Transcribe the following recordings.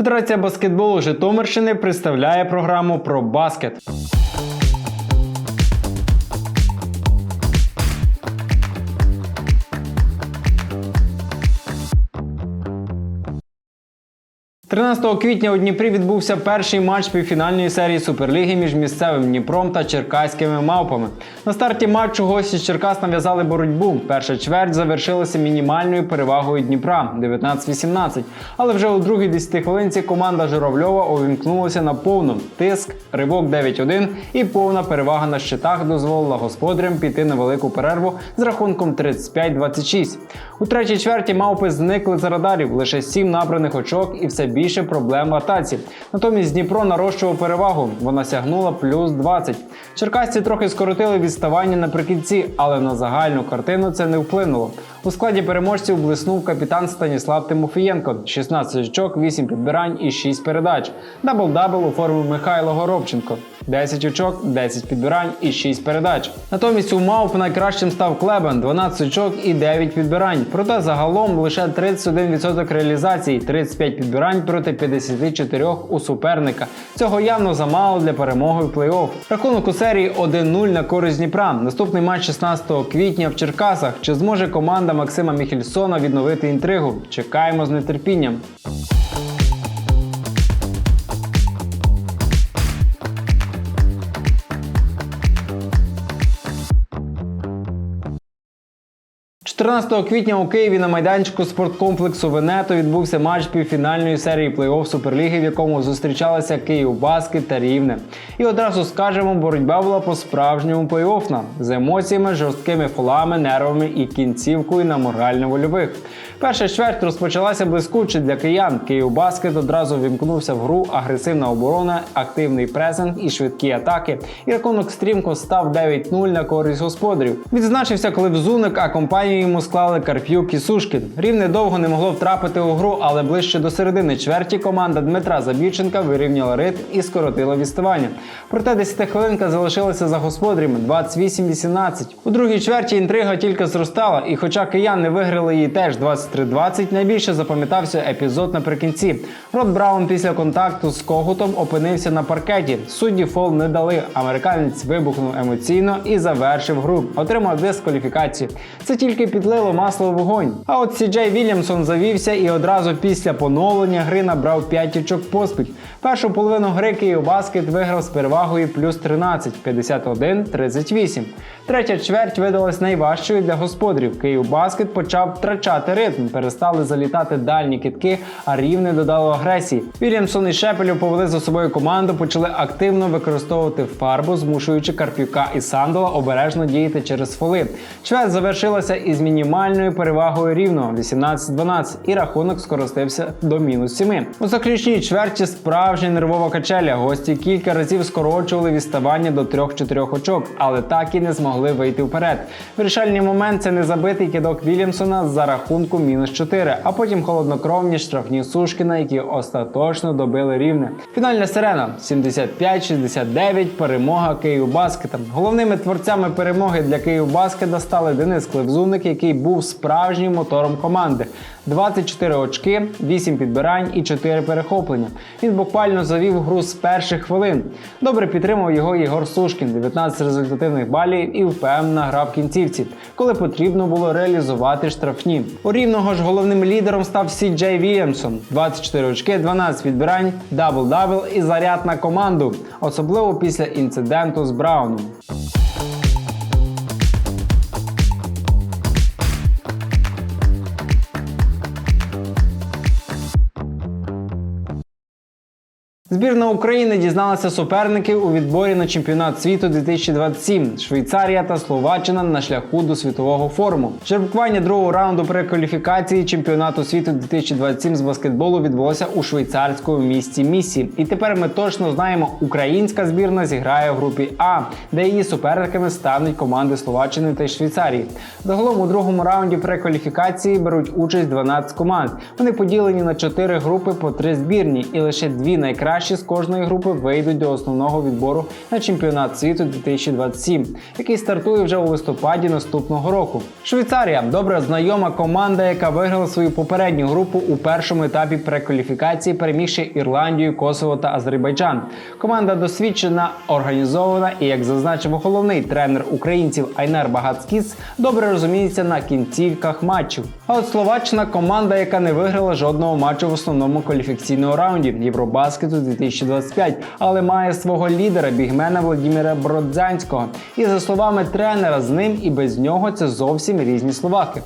Федерація баскетболу Житомирщини представляє програму про баскет. – 13 квітня у Дніпрі відбувся перший матч півфінальної серії Суперліги між місцевим Дніпром та черкаськими мавпами. На старті матчу гості з Черкас нав'язали боротьбу. Перша чверть завершилася мінімальною перевагою Дніпра 19-18. Але вже у другій 10 хвилинці команда Журавльова увімкнулася на повну. Тиск, ривок 9-1 і повна перевага на щитах дозволила господарям піти на велику перерву з рахунком 35-26. У третій чверті мавпи зникли з радарів, лише 7 набраних очок і все більше проблем в атаці. Натомість Дніпро нарощував перевагу. Вона сягнула плюс 20. Черкасці трохи скоротили відставання наприкінці, але на загальну картину це не вплинуло. У складі переможців блиснув капітан Станіслав Тимофієнко: 16 очок, 8 підбирань і 6 передач. Дабл-дабл оформив Михайло Горобченко. 10 очок, 10 підбирань і 6 передач. Натомість у Мауп найкращим став Клебен 12 очок і 9 підбирань. Проте загалом лише 31% реалізації, 35 підбирань проти 54 у суперника. Цього явно замало для перемоги в плей-офф. Рахунок у серії 1-0 на користь Дніпра. Наступний матч 16 квітня в Черкасах. Чи зможе команда Максима Міхельсона відновити інтригу? Чекаємо з нетерпінням. – 14 квітня у Києві на майданчику спорткомплексу Венето відбувся матч півфінальної серії плей-офф Суперліги, в якому зустрічалися Київ Баскет та Рівне. І одразу скажемо, боротьба була по-справжньому плей-оффна з емоціями, жорсткими фолами, нервами і кінцівкою на морально-вольових. Перша чверть розпочалася блискуче для киян. Київ Баскет одразу вімкнувся в гру, агресивна оборона, активний пресинг і швидкі атаки. І рахунок стрімко став 9-0 на користь господарів. Відзначився Клебзуник, а компанію йому склали Карп'юк і Сушкін. Рівне довго не могло втрапити у гру, але ближче до середини чверті команда Дмитра Забіченка вирівняла ритм і скоротила відставання. Проте 10 хвилинка залишилася за господарями 28-18. У другій чверті інтрига тільки зростала, і хоча кияни виграли її теж 23-20, найбільше запам'ятався епізод наприкінці. Рот Браун після контакту з Когутом опинився на паркеті. Судді фол не дали. Американець вибухнув емоційно і завершив гру. Отримав дискваліфікацію. Це тільки підлило масло в вогонь. А от Сі Джей Вільямсон завівся і одразу після поновлення гри набрав 5 очок поспіль. Першу половину гри Київ Баскет виграв з перевагою плюс 13 51-38. Третя чверть видалась найважчою для господарів. Київ Баскет почав втрачати ритм, перестали залітати дальні китки, а рівне додало агресії. Вільямсон і Шепелю повели за собою команду, почали активно використовувати фарбу, змушуючи Карпюка і Сандола обережно діяти через фоли. Чверть завершилася із мінімальною перевагою рівного 18-12, і рахунок скоростився до мінус 7. У заключній чверті справжня нервова качеля. Гості кілька разів скорочували відставання до 3-4 очок, але так і не змогли вийти вперед. Вирішальний момент це незабитий кидок Вільямсона за рахунку мінус 4, а потім холоднокровні штрафні Сушкіна, які остаточно добили рівне. Фінальна сирена 75-69, перемога Київбаскета. Головними творцями перемоги для Київбаскета стали Денис Клевзуник, який був справжнім мотором команди. 24 очки, 8 підбирань і 4 перехоплення. Він буквально завів гру з перших хвилин. Добре підтримав його Єгор Сушкін, 19 результативних балів і впевнена гра в кінцівці, коли потрібно було реалізувати штрафні. У рівного ж головним лідером став Сі Джей Вільямсон. 24 очки, 12 відбирань, дабл-дабл і заряд на команду, особливо після інциденту з Брауном. Збірна України дізналася суперників у відборі на чемпіонат світу 2027. Швейцарія та Словаччина на шляху до світового форуму. Жеребкування другого раунду перекваліфікації чемпіонату світу 2027 з баскетболу відбулося у швейцарському місті Місі. І тепер ми точно знаємо, українська збірна зіграє в групі А, де її суперниками стануть команди Словаччини та Швейцарії. Загалом у другому раунді перекваліфікації беруть участь 12 команд. Вони поділені на 4 групи по 3 збірні, і лише дві найкращі кращі з кожної групи вийдуть до основного відбору на чемпіонат світу 2027, який стартує вже у листопаді наступного року. Швейцарія добре знайома команда, яка виграла свою попередню групу у першому етапі прекваліфікації, перемігши Ірландію, Косово та Азербайджан. Команда досвідчена, організована і, як зазначив головний тренер українців Айнер Багацкіс, добре розуміється на кінцівках матчів. А от Словаччина команда, яка не виграла жодного матчу в основному кваліфікаційному раунді Євробаскету 2025, але має свого лідера бігмена Володимира Бродзянського. І за словами тренера, з ним і без нього це зовсім різні словаки.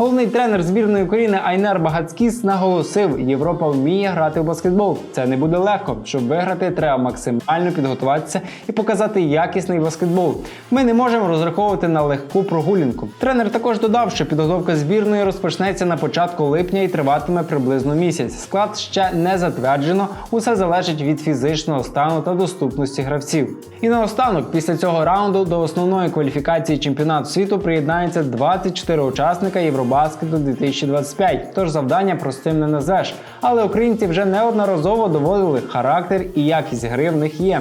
Головний тренер збірної України Айнер Багацкіс наголосив: Європа вміє грати в баскетбол. Це не буде легко. Щоб виграти, треба максимально підготуватися і показати якісний баскетбол. Ми не можемо розраховувати на легку прогулянку. Тренер також додав, що підготовка збірної розпочнеться на початку липня і триватиме приблизно місяць. Склад ще не затверджено. Усе залежить від фізичного стану та доступності гравців. І наостанок, після цього раунду до основної кваліфікації чемпіонату світу приєднається 24 учасника Євробаскету 2025. Тож завдання простим не назеш. Але українці вже неодноразово доводили характер і якість гри в них є.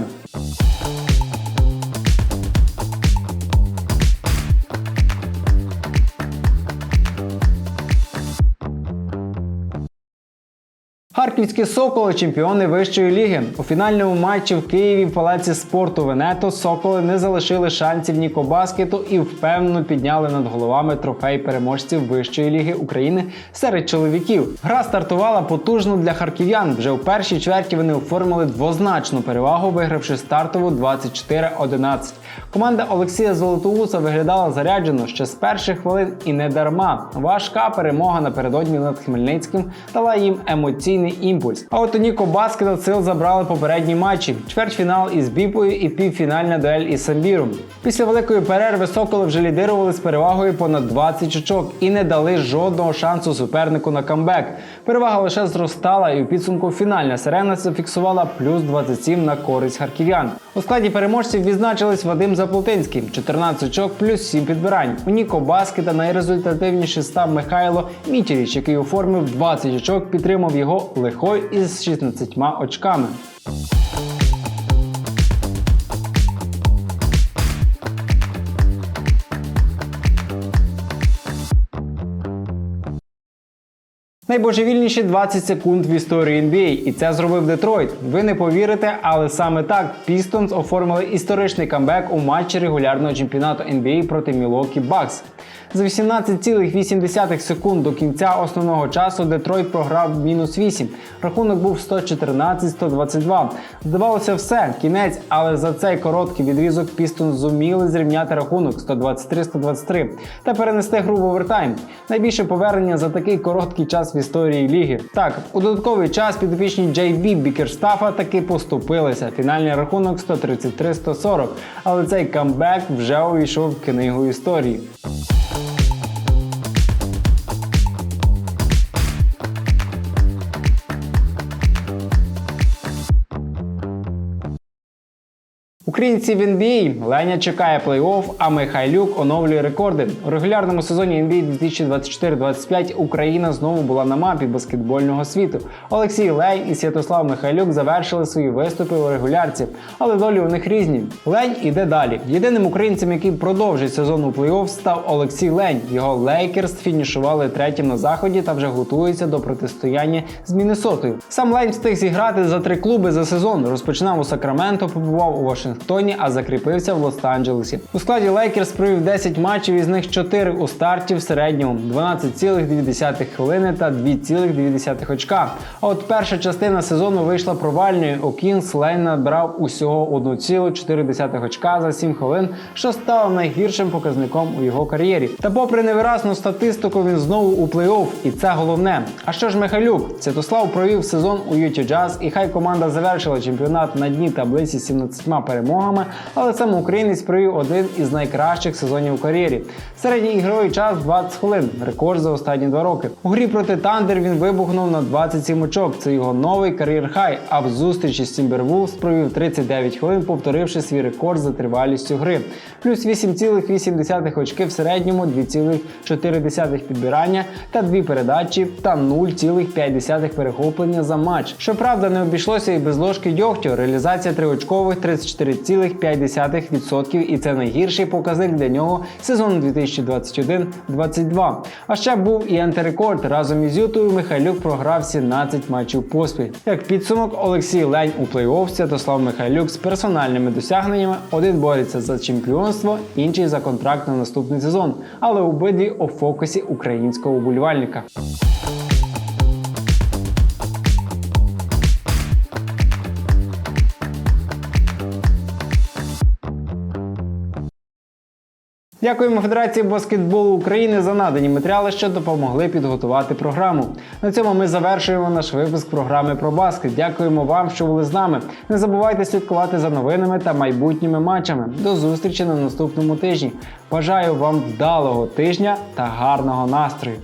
Харківські соколи чемпіони вищої ліги. У фінальному матчі в Києві в палаці спорту Венето соколи не залишили шансів Нікобаскету і впевнено підняли над головами трофей переможців вищої ліги України серед чоловіків. Гра стартувала потужно для харків'ян. Вже у першій чверті вони оформили двозначну перевагу, вигравши стартову 24-11. Команда Олексія Золотоуса виглядала заряджено ще з перших хвилин і не дарма. Важка перемога напередодні над Хмельницьким дала їм емоційний імпульс. А от у Ніко Баскета сил забрали попередні матчі: чвертьфінал із Біпою і півфінальна дуель із Самбіром. Після великої перерви Соколи вже лідирували з перевагою понад 20 очок і не дали жодного шансу супернику на камбек. Перевага лише зростала, і у підсумку фінальна сирена зафіксувала плюс 27 на користь харків'ян. У складі переможців відзначились Вадим Заплутинський 14 очок плюс 7 підбирань. У Ніко Баскета найрезультативніший став Михайло Мітєвіч, який оформив 20 очок, підтримав його лихой із 16 очками. Найбожевільніші 20 секунд в історії NBA, і це зробив Детройт. Ви не повірите, але саме так Pistons оформили історичний камбек у матчі регулярного чемпіонату NBA проти Milwaukee Bucks. За 18,8 секунд до кінця основного часу Детройт програв мінус 8. Рахунок був 114-122. Здавалося, все, кінець, але за цей короткий відрізок Пістон зуміли зрівняти рахунок 123-123 та перенести гру в овертайм. Найбільше повернення за такий короткий час історії ліги. Так, у додатковий час підопічні JB Бі Бікерстафа таки поступилися. Фінальний рахунок 133-140. Але цей камбек вже увійшов в книгу історії. Українці в NBA. Леня чекає плей-офф, а Михайлюк оновлює рекорди. У регулярному сезоні NBA 2024-25 Україна знову була на мапі баскетбольного світу. Олексій Лень і Святослав Михайлюк завершили свої виступи у регулярці, але долі у них різні. Лень іде далі. Єдиним українцем, який продовжить сезон у плей-офф, став Олексій Лень. Його Лейкерс фінішували третім на заході та вже готуються до протистояння з Міннесотою. Сам Лень встиг зіграти за три клуби за сезон. Розпочинав у Сакраменто, побував у Вашингтоні. А закріпився в Лос-Анджелесі. У складі Лейкерс провів 10 матчів, із них 4 у старті в середньому 12,2 хвилини та 2,2 очка. А от перша частина сезону вийшла провальною. У Кінгс Лейн набрав усього 1,4 очка за 7 хвилин, що стало найгіршим показником у його кар'єрі. Та попри невиразну статистику, він знову у плей-офф, і це головне. А що ж Михайлюк? Святослав провів сезон у Юті Джаз, і хай команда завершила чемпіонат на дні таблиці 17 перемогами. Перемогами, але сам українець провів один із найкращих сезонів у кар'єрі. Середній ігровий час 20 хвилин, рекорд за останні два роки. У грі проти Тандер він вибухнув на 27 очок. Це його новий кар'єр хай. А в зустрічі з Тімбервулс провів 39 хвилин, повторивши свій рекорд за тривалістю гри. Плюс 8,8 очки в середньому, 2,4 підбирання та 2 передачі та 0,5 перехоплення за матч. Щоправда, не обійшлося і без ложки дьогтю. Реалізація триочкових 34,5% і це найгірший показник для нього сезону 2021-22. А ще був і антирекорд. Разом із Ютою Михайлюк програв 17 матчів поспіль. Як підсумок, Олексій Лень у плей-офф, Святослав Михайлюк з персональними досягненнями. Один бореться за чемпіонство, інший за контракт на наступний сезон. Але обидві у фокусі українського уболівальника. Дякуємо Федерації баскетболу України за надані матеріали, що допомогли підготувати програму. На цьому ми завершуємо наш випуск програми про баскет. Дякуємо вам, що були з нами. Не забувайте слідкувати за новинами та майбутніми матчами. До зустрічі на наступному тижні. Бажаю вам вдалого тижня та гарного настрою.